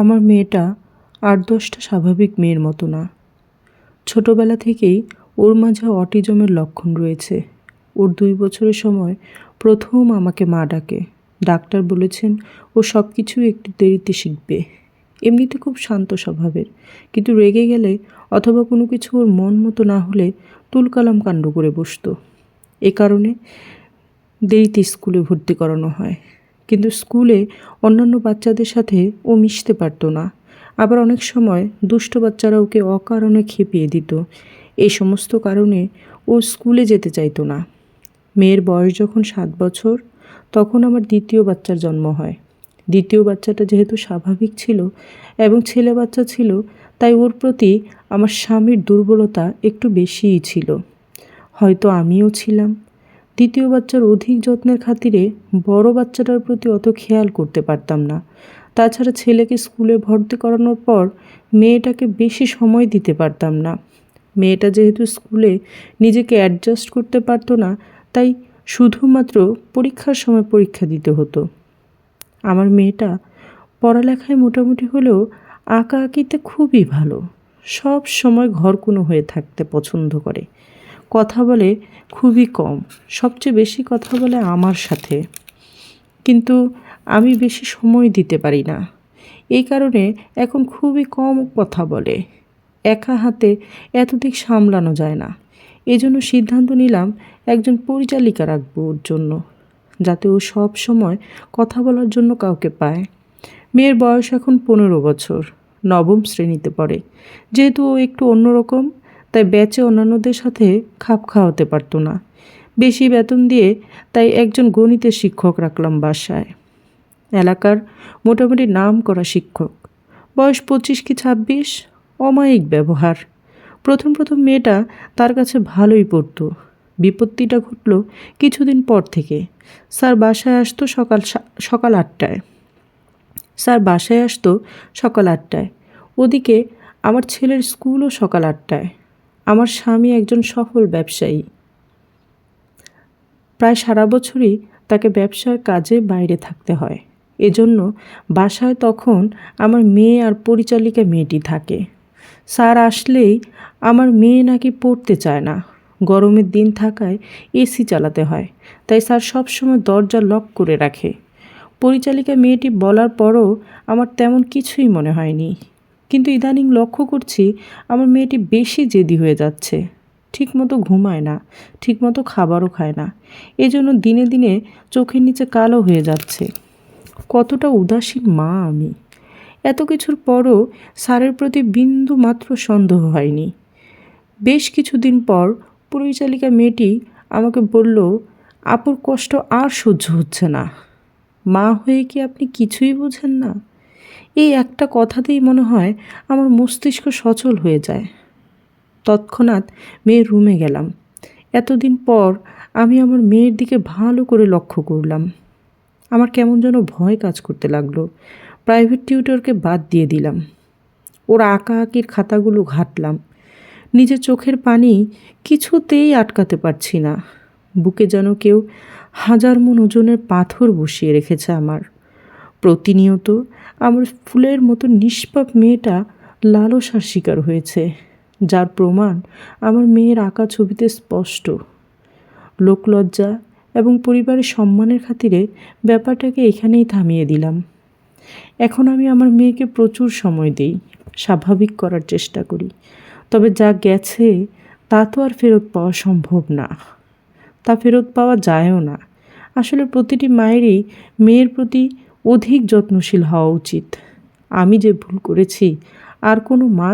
আমার মেয়েটা আট দশটা স্বাভাবিক মেয়ের মতো না। ছোটবেলা থেকেই ওর মাঝে অটিজমের লক্ষণ রয়েছে। ওর দুই বছরের সময় প্রথম আমাকে মা ডাকে। ডাক্তার বলেছেন, ও সব কিছু একটু দেরিতে শিখবে। এমনিতে খুব শান্ত স্বভাবের, কিন্তু রেগে গেলে অথবা কোনো কিছু ওর মন মতো না হলে তুলকালাম কাণ্ড করে বসতো। এ কারণে দেরিতে স্কুলে ভর্তি করানো হয়। কিন্তু স্কুলে অন্যান্য বাচ্চাদের সাথে ও মিশতে পারতো না। আবার অনেক সময় দুষ্ট বাচ্চারা ওকে অকারণে খেপিয়ে দিত। এই সমস্ত কারণে ও স্কুলে যেতে চাইতো না। মেয়ের বয়স যখন সাত বছর, তখন আমার দ্বিতীয় বাচ্চার জন্ম হয়। দ্বিতীয় বাচ্চাটা যেহেতু স্বাভাবিক ছিল এবং ছেলে বাচ্চা ছিল, তাই ওর প্রতি আমার স্বামীর দুর্বলতা একটু বেশিই ছিল। হয়তো আমিও ছিলাম। দ্বিতীয় বাচ্চার অধিক যত্নের খাতিরে বড় বাচ্চাটার প্রতি অত খেয়াল করতে পারতাম না। তাছাড়া ছেলেকে স্কুলে ভর্তি করানোর পর মেয়েটাকে বেশি সময় দিতে পারতাম না। মেয়েটা যেহেতু স্কুলে নিজেকে অ্যাডজাস্ট করতে পারতো না, তাই শুধুমাত্র পরীক্ষার সময় পরীক্ষা দিতে হতো। আমার মেয়েটা পড়ালেখায় মোটামুটি হলেও আঁকা আঁকিতে খুবই ভালো। সব সময় ঘরকুনো হয়ে থাকতে পছন্দ করে। কথা বলে খুবই কম, সবচেয়ে বেশি কথা বলে আমার সাথে। কিন্তু আমি বেশি সময় দিতে পারি না। এই কারণে এখন খুবই কম কথা বলে। একা হাতে এত দিক সামলানো যায় না। এজন্য সিদ্ধান্ত নিলাম একজন পরিচালিকা রাখব ওর জন্য, যাতে ও সব সময় কথা বলার জন্য কাউকে পায়। মেয়ের বয়স এখন পনেরো বছর, নবম শ্রেণীতে পড়ে। যেহেতু ও একটু অন্যরকম তাই ব্যাচে অন্যান্যদের সাথে খাপ খাওয়াতে পারতো না। বেশি বেতন দিয়ে তাই একজন গণিতের শিক্ষক রাখলাম বাসায়। এলাকার মোটামুটি নাম করা শিক্ষক। বয়স পঁচিশ কি ছাব্বিশ? অমায়িক ব্যবহার। প্রথম প্রথম মেয়েটা তার কাছে ভালোই পড়তো। বিপত্তিটা ঘটল কিছুদিন পর থেকে। স্যার বাসায় আসতো সকাল সকাল আটটায়। স্যার বাসায় আসতো সকাল আটটায়। ওদিকে আমার ছেলের স্কুলও সকাল আটটায়। আমার স্বামী একজন সফল ব্যবসায়ী। প্রায় সারা বছরই তাকে ব্যবসার কাজে বাইরে থাকতে হয়। এজন্য বাসায় তখন আমার মেয়ে আর পরিচালিকা মেয়েটি থাকে। স্যার আসলেই আমার মেয়ে নাকি পড়তে চায় না। গরমের দিন থাকায় এসি চালাতে হয়, তাই স্যার সবসময় দরজা লক করে রাখে। পরিচালিকা মেয়েটি বলার পরও আমার তেমন কিছুই মনে হয়নি। কিন্তু ইদানিং লক্ষ্য করছি আমার মেয়েটি বেশি জেদি হয়ে যাচ্ছে। ঠিকমতো ঘুমায় না, ঠিকমতো খাবারও খায় না। এজন্য দিনে দিনে চোখের নিচে কালো হয়ে যাচ্ছে। কতটা উদাসীন মা আমি। এত কিছুর পরও স্যারের প্রতি বিন্দু মাত্র সন্দেহ হয়নি। বেশ কিছুদিন পর পরিচালিকা মেয়েটি আমাকে বলল, আপুর কষ্ট আর সহ্য হচ্ছে না। মা হয়ে কি আপনি কিছুই বোঝেন না? এই একটা কথাতেই মনে হয় আমার মস্তিষ্ক সচল হয়ে যায়। তৎক্ষণাৎ মেয়ের রুমে গেলাম। এতদিন পর আমি আমার মেয়ের দিকে ভালো করে লক্ষ্য করলাম। আমার কেমন যেন ভয় কাজ করতে লাগল। প্রাইভেট টিউটরকে বাদ দিয়ে দিলাম। ওর আঁকা আঁকির খাতাগুলো ঘাটলাম। নিজের চোখের পানি কিছুতেই আটকাতে পারছি না। বুকে যেন কেউ হাজার মন ওজনের পাথর বসিয়ে রেখেছে আমার। প্রতিনিয়ত আমার ফুলের মতো নিষ্পাপ মেয়েটা লালসার শিকার হয়েছে, যার প্রমাণ আমার মেয়ের আঁকা ছবিতে স্পষ্ট। লোকলজ্জা এবং পরিবারের সম্মানের খাতিরে ব্যাপারটাকে এখানেই থামিয়ে দিলাম। এখন আমি আমার মেয়েকে প্রচুর সময় দিই, স্বাভাবিক করার চেষ্টা করি। তবে যা গেছে, তা তো আর ফেরত পাওয়া সম্ভব না। তা ফেরত পাওয়া যায়ও না। আসলে প্রতিটি মায়েরই মেয়ের প্রতি অধিক যত্নশীল হওয়া উচিত। আমি যে ভুল করেছি আর কোনো মা